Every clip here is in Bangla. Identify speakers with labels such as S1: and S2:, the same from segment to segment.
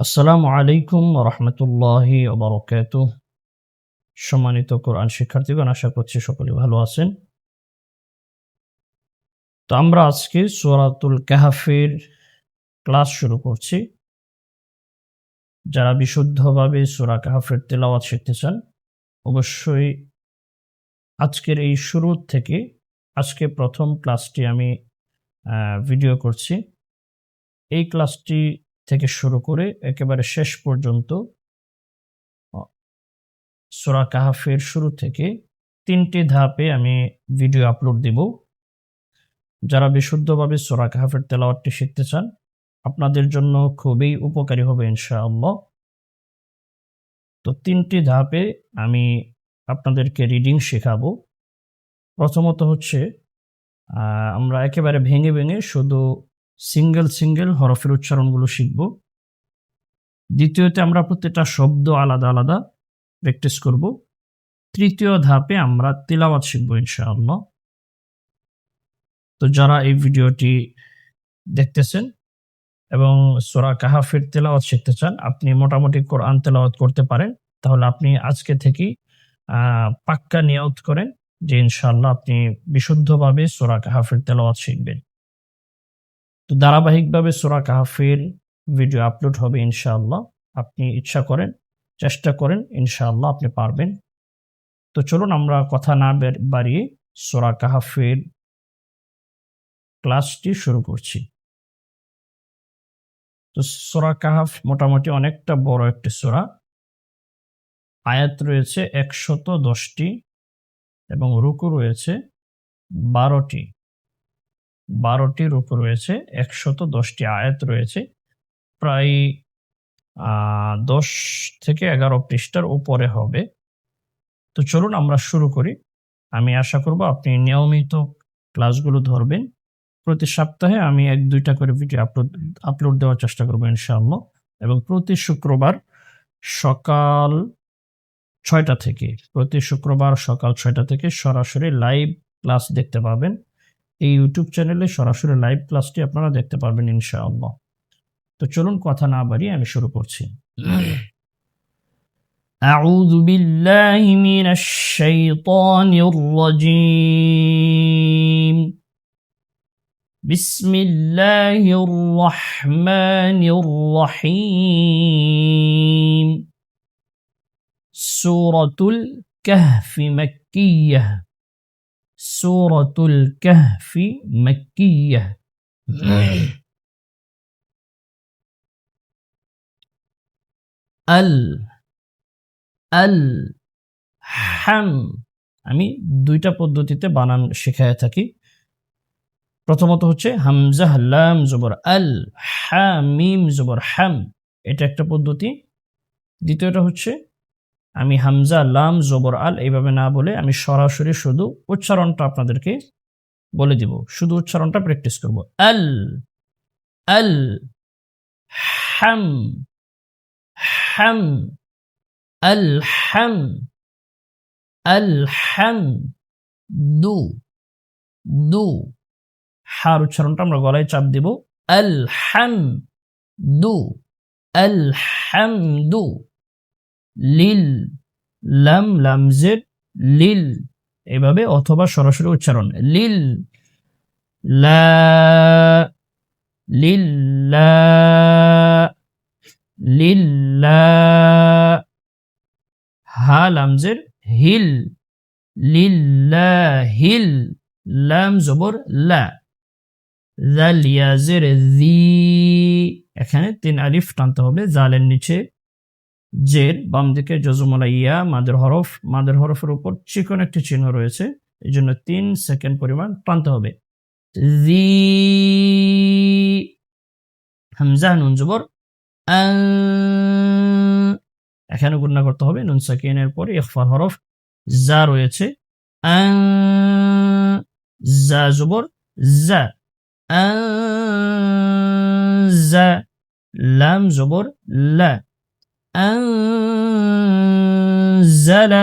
S1: আসসালামু আলাইকুম রহমতুল্লাহি ওবরকাত সম্মানিত কোরআন শিক্ষার্থীগণ, আশা করছি সকলে ভালো আছেন। তো আমরা আজকে সোরাতুল কাহাফের ক্লাস শুরু করছি। যারা বিশুদ্ধভাবে সুরা কাহাফের তেলাওয়াত শিখতে চান অবশ্যই আজকের এই শুরু থেকে আজকে প্রথম ক্লাসটি আমি ভিডিও করছি। এই ক্লাসটি থেকে শুরু করে একেবারে শেষ পর্যন্ত সোরা কাহাফের শুরু থেকে তিনটি ধাপে আমি ভিডিও আপলোড দিব। যারা বিশুদ্ধভাবে সোরা কাহাফের তেলাওয়াতটি শিখতে চান, আপনাদের জন্য খুবই উপকারী হবে ইনশাআল্লাহ। তো তিনটি ধাপে আমি আপনাদেরকে রিডিং শেখাবো। প্রথমত হচ্ছে আমরা একেবারে ভেঙে ভেঙে শুধু সিঙ্গেল সিঙ্গেল হরফের উচ্চারণগুলো শিখব। দ্বিতীয়তে আমরা প্রত্যেকটা শব্দ আলাদা আলাদা প্র্যাকটিস করব। তৃতীয় ধাপে আমরা তিলাওয়াত শিখব ইনশাআল্লাহ। তো যারা এই ভিডিওটি দেখতেছেন এবং সোরা কাহাফের তেলাওয়াত শিখতে চান, আপনি মোটামুটি কোরআন তেলাওয়াত করতে পারেন। তাহলে আপনি আজকে থেকেই পাক্কা নিয়ত করেন যে ইনশাল্লাহ আপনি বিশুদ্ধভাবে সোরা কাহাফের তেলাওয়াত শিখবেন। তো ধারাবাহিকভাবে সোরা কাহাফের ভিডিও আপলোড হবে ইনশাআল্লাহ। আপনি ইচ্ছা করেন, চেষ্টা করেন, ইনশাআল্লাহ আপনি পারবেন। তো চলুন আমরা কথা না বাড়িয়ে সোরা কাহাফের ক্লাসটি শুরু করছি। তো সোরা কাহাফ মোটামুটি অনেকটা বড় একটি সোরা। আয়াত রয়েছে একশত দশটি এবং রুকু রয়েছে বারোটি। বারোটি রূপ রয়েছে, একশত দশটি আয়াত রয়েছে। প্রায় দশ থেকে এগারো পৃষ্ঠার উপরে হবে। তো চলুন আমরা শুরু করি। আমি আশা করব আপনি নিয়মিত ক্লাসগুলো ধরবেন। প্রতি সপ্তাহে আমি এক, দুইটা করে ভিডিও আপলোড আপলোড দেওয়ার চেষ্টা করব ইনশাআল্লাহ। এবং প্রতি শুক্রবার সকাল ছয়টা থেকে, প্রতি শুক্রবার সকাল ছয়টা থেকে সরাসরি লাইভ ক্লাস দেখতে পাবেন। এই ইউটিউব চ্যানেলে সরাসরি লাইভ ক্লাসটি আপনারা দেখতে পারবেন ইনশাআল্লাহ তো চলুন কথা না বাড়িয়ে আমি শুরু করছি أعوذ بالله من الشيطان الرجيم بسم الله الرحمن الرحيم سورة الكهف مكية সুরতুল কাহফি মক্কিয়াহ আল আল হাম আমি দুইটা পদ্ধতিতে বানান শেখায় থাকি। প্রথমত হচ্ছে হামজা লাম, জবর, আল হা মিম জুবর, হাম। এটা একটা পদ্ধতি। দ্বিতীয়টা হচ্ছে আমি হামজা, লাম, জবর, আল এইভাবে না বলে আমি সরাসরি শুধু উচ্চারণটা আপনাদেরকে বলে দিব। শুধু উচ্চারণটা প্র্যাকটিস করব। আল আল, হাম হাম, আল হাম আল, হাম, দু দু। হার উচ্চারণটা আমরা গলায় চাপ দিব। আল, হাম, দু, আল, হাম, দু। লিল, লাম লামজের লিল এভাবে অথবা সরাসরি উচ্চারণ। লিল, লা লিল্লা লিল্লা হা লামজের হিল লিল্লা হিল, লাম, জবর, লা। জাল জি, এখানে তিন আলিফ টানতে হবে, জালের নিচে জের বাম দিকে জজমলা ইয়া, মাদের হরফ, মাদের হরফের উপর চিকন একটি চিহ্ন রয়েছে এই জন্য তিন সেকেন্ড পরিমাণ টানতে হবে জি, হামজা, নুন, জবর। এখানে গুণনা করতে হবে নুন সাকিনের পরে ইখফার হরফ যা রয়েছে। যা জবর। যা লাম, জবর, লা أنزل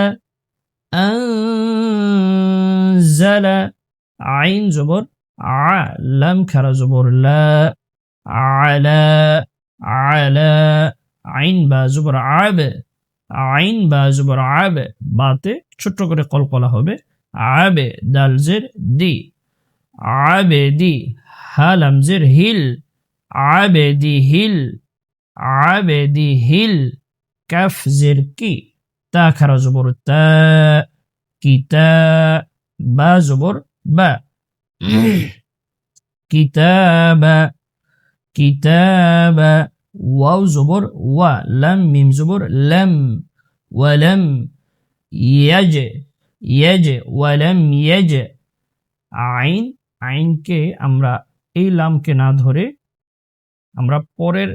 S1: أنزل عين زبر ع لم كر زبر لا على على আইন বা জবর আব আইন বা জবর আব বাতে ছোট্ট করে কলকলা হবে আবে দাল জের দি আবে দি হাল আমজের হিল আবে দি হিল আবে দি হিল কাফ জের কি তা খারা জবর তা কিতা বা জবর বা কিতাবা কিতাবা ওয়াও জবর ওয়া লাম মিম জবর লাম ওয়ালাম ইয়াজ ইয়াজ ওয়ালাম ইয়াজ আইন আইনকে আমরা এই লামকে না ধরে আমরা পরের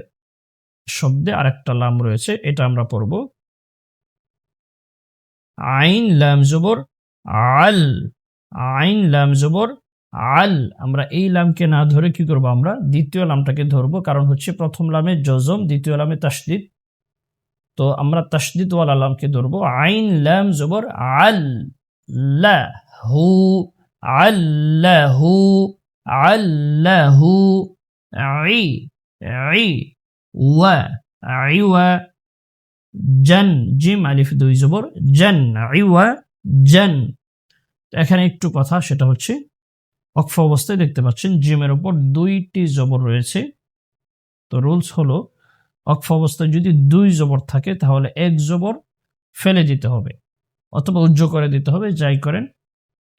S1: শব্দে আরেকটা লাম রয়েছে, এটা আমরা পড়ব। আইন লাম জবর, আল। আইন লাম জবর, আল। আমরা এই লামকে না ধরে কি করব আমরা? দ্বিতীয় লামটাকে ধরব, কারণ হচ্ছে প্রথম লামে জজম, দ্বিতীয় লামে তাসদিদ। তো আমরা তাসদিদ ওয়ালা লামকে ধরব, আইন লাম জবর, আল। হু আল্লাহু আল্লাহু আই আই। জান জিম আলিফ দুই জবর জান আইওয়া জান এখানে একটু কথা সেটা হচ্ছে অক্ষ অবস্থায় দেখতে পাচ্ছেন জিমের উপর দুইটি জবর রয়েছে। তো রুলস হলো অক্ষ অবস্থায় যদি দুই জবর থাকে তাহলে এক জবর ফেলে দিতে হবে অথবা উজ্জ্ব করে দিতে হবে, যাই করেন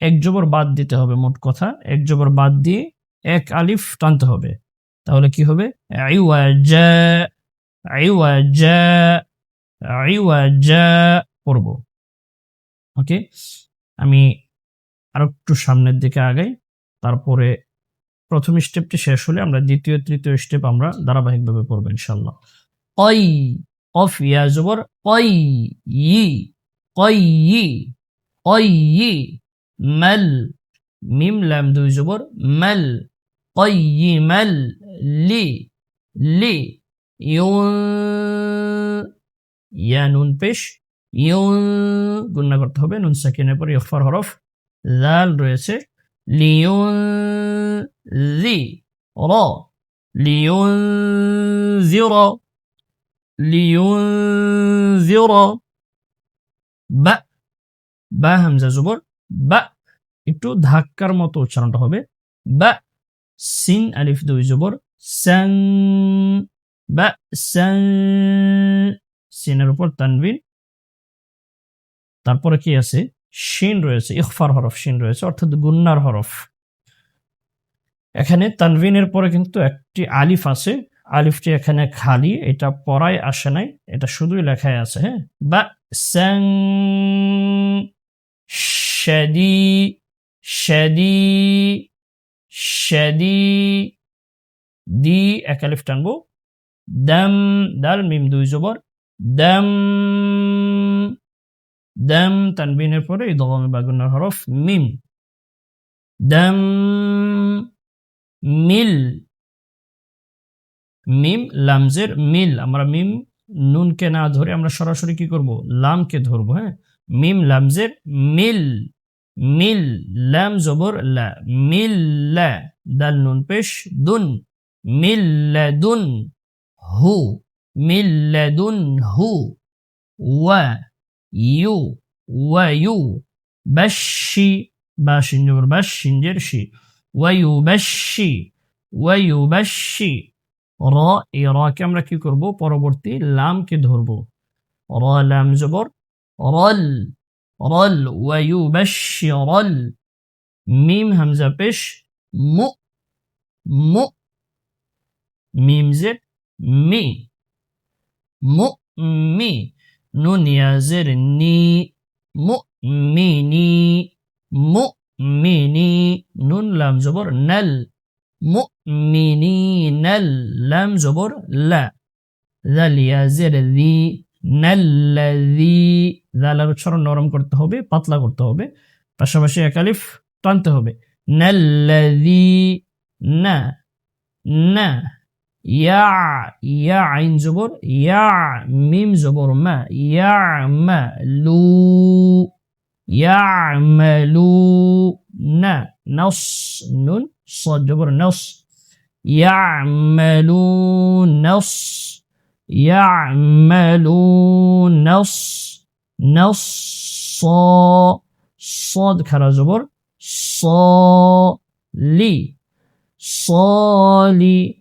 S1: এক জবর বাদ দিতে হবে, মোট কথা এক জবর বাদ দিয়ে এক আলিফ টানতে হবে। তাহলে কি হবে? পড়ব। ওকে? আমি আরও একটু সামনের দিকে আগাই। তারপরে প্রথম স্টেপটি শেষ হলে আমরা দ্বিতীয়, তৃতীয় স্টেপ আমরা ধারাবাহিকভাবে পড়ব ইনশাল্লাহ অই অফ ইয়া, জবর অই ই অই ই অই ই, মাল, মিম, লাম, দুই, জবর, মাল অই ই, মাল লি লি, ইউন, ইয়া নুন পেশ, ইউন, গুণনা করতে হবে, নুন সাকিনের পর ইফার হরফ জাল রয়েছে, লিউন, জি, র, লিউন, জির লিউন, জির, বা বা হামজা জবর, বা, একটু ধাক্কার মতো উচ্চারণটা হবে, বা সিন আলিফ দুই জবর সান বা সান সিনের উপর তানবিন তারপরে কি আছে শিন রয়েছে ইখফার হরফ শিন রয়েছে অর্থাৎ গুন্নার হরফ এখানে তানভিনের পরে কিন্তু একটি আলিফ আছে আলিফটি এখানে খালি এটা পড়ায় আসে নাই এটা শুধুই লেখায় আছে হ্যাঁ বা স্যাং শ্যাদি শ্যাদি শ্যাদি দি এক আলিফ টানবো দাম দাল মিম দুই জবর দাম দাম তানবিনের পরে এই দমে বাগুনার হরফ মিম দাম মিল মিম লামজের মিল আমরা মিম নুনকে না ধরে আমরা সরাসরি কি করব লামকে ধরবো হ্যাঁ মিম লামজের মিল মিল, লাম জবর, লা। মিল, লা। দাল নুন পেশ, দুন। মিল দুন। হু। মিল দুন। হু। ওয়া। ইউ। ওয়া, ইউ। বাশি বাশিন জবর বাশ সিনজের শি। ওয়াইউ বাশি ওয়াইউ বাশি র এই রকে আমরা কি করব? পরবর্তী লামকে ধরব। র, লাম জবর, রল। রল ওয়াইউ বাশি রল মিম হামজা পেশ মু মু মিম জের মি মু মি নুন ইয়াজের নি মুমিনি মুমিনি নুন লাম জবর নাল মুমিনি নাল লাম জবর লা জাল ইয়াজের দি নাল্লাযী জালের উচ্চারণ নরম করতে হবে পাতলা করতে হবে পাশাপাশি একালিফ টানতে হবে নাল্লাযী না না ইয়া ইয়া আইন জবর ইয়া মিম জবর মা ইয়া মা লু ইয়া মালু না নস নুন صاد جبر نص يعملون نص يعملون نص نص صاد كرا زبر صالي صالحا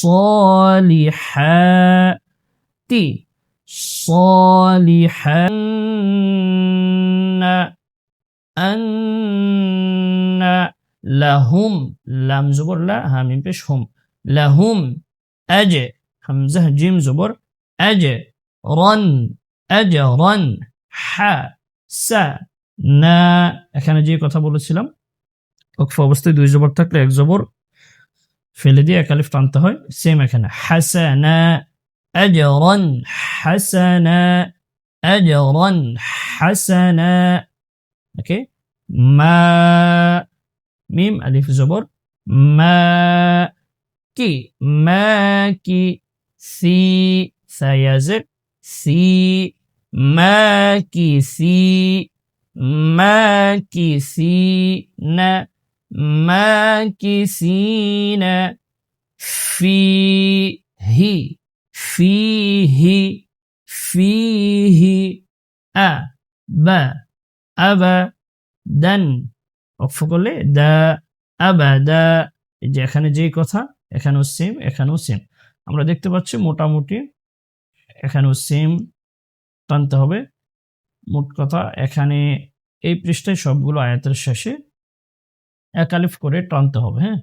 S1: صالحات صالحن أن لهم لام زبر لا هامين ينبش هم لهم أج همزة جيم زبر أج رن أجرا ح س না এখানে যে কথা বলেছিলাম ওকফ অবস্থায় দুই জবর থাকলে এক জবর ফেলে দিয়ে একালিফ টানতে হয় সেম এখানে হাসানা আজরান হাসানা আজরান হাসানা ওকে মা মিম আলিফ জবর মা কি মাকি সি সায়াজির সি মাকি সি মাকি সি না মাকি সি না ফি হি ফি হি ফি হি আ বা আবা দেন অফ করলে দা আবা দা যে এখানে যেই কথা এখানেও সেম এখানেও সেম আমরা দেখতে পাচ্ছি মোটামুটি এখানেও সেম টানতে হবে। মোট কথা এখানে এই পৃষ্ঠায় সবগুলো আয়াতের শেষে একালিফ করে টানতে হবে হ্যাঁ?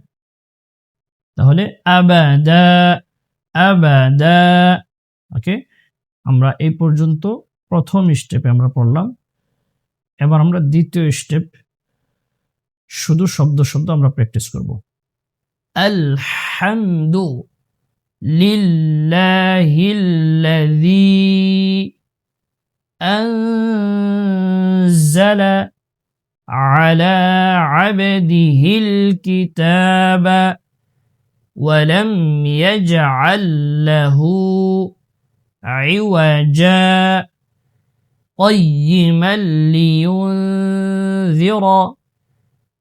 S1: তাহলে ওকে আমরা এই পর্যন্ত প্রথম স্টেপে আমরা পড়লাম। এবার আমরা দ্বিতীয় স্টেপ শুধু শব্দ শব্দ আমরা প্র্যাকটিস করব। الحمد لله الذي أنزل على عبده الكتاب ولم يجعل له عوجا قيما لينذر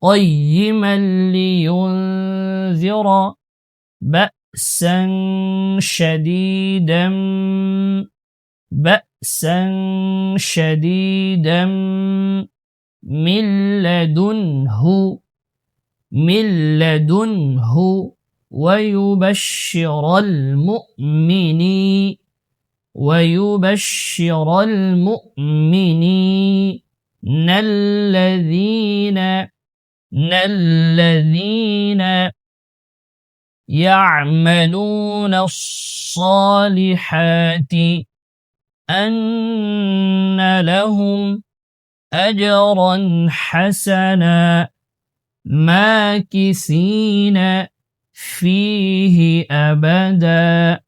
S1: قيما لينذر بأسا شديدا بأسا شديدا من لدنه من لدنه ويبشر المؤمنين ويبشر المؤمنين الذين الذين يعملون الصالحات أن لهم أجرا حسنا ماكثين فيه أبدا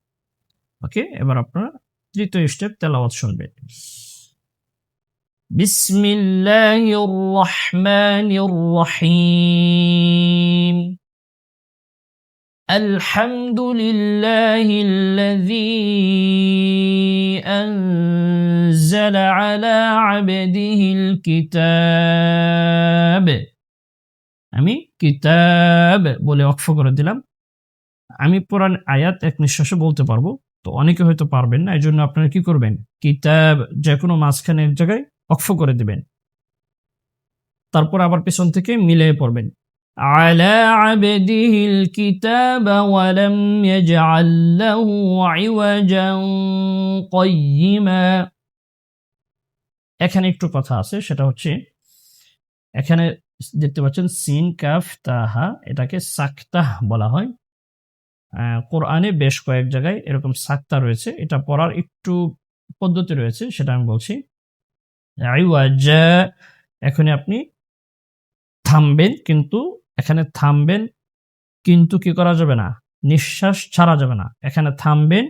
S1: ওকে এবার আপনারা তৃতীয় স্টেপ তেলাওয়াত শুনবেন بسم الله الرحمن الرحيم الحمد لله الذي أنزل على عبده الكتاب আমি কিতাব বলে অক্ষ করে দিলাম আমি পুরান আয়াত এক নিঃশ্বাসে বলতে পারবো তো অনেকে হয়তো পারবেন না এই জন্য আপনারা কি করবেন কিতাব যে কোনো মাঝখানে এক জায়গায় অক্ষ করে দিবেন তারপর আবার পেছন থেকে মিলিয়ে পড়বেন على عبده الكتاب ولم يجعل له عوجا قيما এখানে একটু কথা আছে সেটা হচ্ছে এখানে দেখতে পাচ্ছেন সিন কাফ তাহা এটাকে সাক্তাহ বলা হয় কোরআনে বেশ কয়েক জায়গায় এরকম সাক্তা রয়েছে এটা পড়ার একটু পদ্ধতি রয়েছে সেটা আমি বলছি এখনই আপনি থামবেন কিন্তু, এখানে থামবেন কিন্তু কি করা যাবে না? নিঃশ্বাস ছাড়া যাবে না। এখানে থামবেন,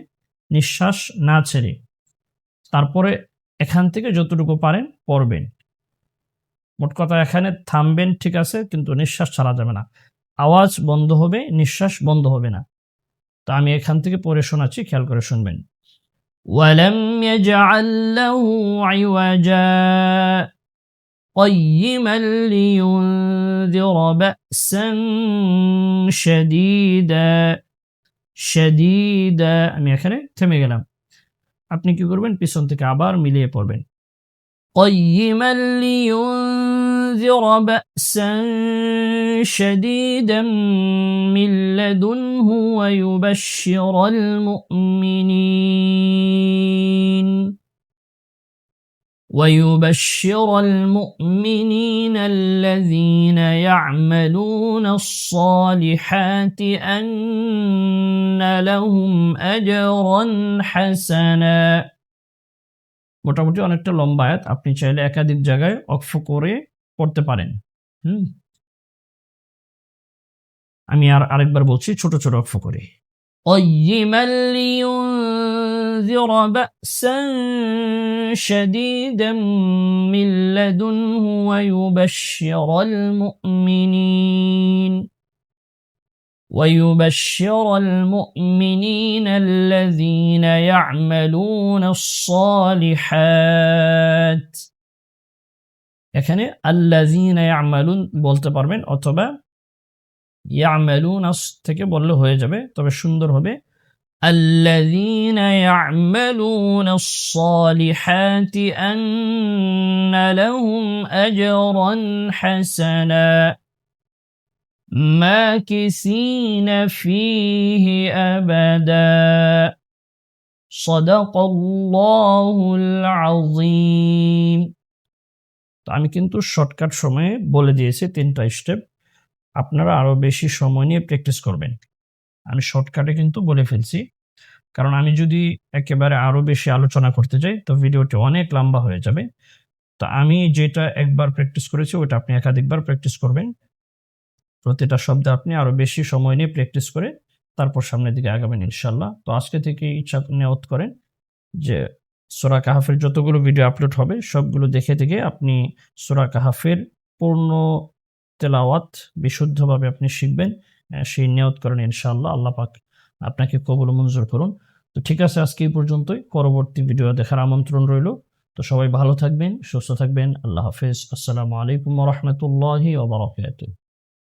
S1: নিঃশ্বাস না ছেড়ে। তারপরে এখান থেকে যতটুকু পারেন পড়বেন। মোট কথা এখানে থামবেন ঠিক আছে, কিন্তু নিঃশ্বাস ছাড়া যাবে না। আওয়াজ বন্ধ হবে, নিঃশ্বাস বন্ধ হবে না। তো আমি এখান থেকে পড়ে শোনাচ্ছি, খেয়াল করে শুনবেন। ওয়ালাম يجعل له عوجا قيما لينذر بأسا شديدا শাদীদা আমি এখানে থেমে গেলাম আপনি কি করবেন পিছন থেকে আবার মিলিয়ে পড়বেন قيما لينذر بأسا شديدا من لدنه ويبشر المؤمنين ويبشر المؤمنين الذين يعملون الصالحات أن لهم أجرا حسنا মোটামুটি অনেকটা লম্বা আয়াত আপনি চাইলে একাধিক জায়গায় অক্ফ করে পড়তে পারেন হুম আমি আর আরেকবার বলছি ছোট ছোট অক্ফ করে قيما لينذر بأسا شديدا من لدنه ويبشر المؤمنين ويبشر المؤمنين الذين يعملون الصالحات এখানে আল্লাযীনা ইয়ামালুন বলতে পারবেন অথবা ইয়ামালুন থেকে বললে হয়ে যাবে তবে সুন্দর হবে الذين يعملون الصالحات أن لهم أجرا حسنا ماكثين فيه أبدا صدق الله العظيم তো আমি কিন্তু শর্টকাট সময়ে বলে দিয়েছি তিনটা স্টেপ আপনারা আরও বেশি সময় নিয়ে প্র্যাকটিস করবেন আমি শর্টকাটে কিন্তু বলে ফেলছি। কারণ আমি যদি একেবারে আরও বেশি আলোচনা করতে যাই, তো ভিডিওটি অনেক লম্বা হয়ে যাবে। তো আমি যেটা একবার প্র্যাকটিস করেছি ওটা আপনি একাধিকবার প্র্যাকটিস করবেন। প্রতিটা শব্দে আপনি আরও বেশি সময় নিয়ে প্র্যাকটিস করে তারপর সামনের দিকে আগাবেন ইনশাল্লাহ তো আজকে থেকে ইচ্ছা নেওয়াত করেন যে সোরা কাহাফের যতগুলো ভিডিও আপলোড হবে, সবগুলো দেখে দেখে আপনি সোরা কাহাফের পূর্ণ তেলাওয়াত বিশুদ্ধভাবে আপনি শিখবেন। সেই নিয়ত করেন, ইনশাআল্লাহ আল্লাহ পাক আপনাকে কবল মঞ্জুর করুন। তো ঠিক আছে, আজকে এই পর্যন্তই। পরবর্তী ভিডিও দেখার আমন্ত্রণ রইল। তো সবাই ভালো থাকবেন, সুস্থ থাকবেন। আল্লাহ হাফিজ। আসসালামু আলাইকুম রহমতুল্লাহি ওবরাকাতুহ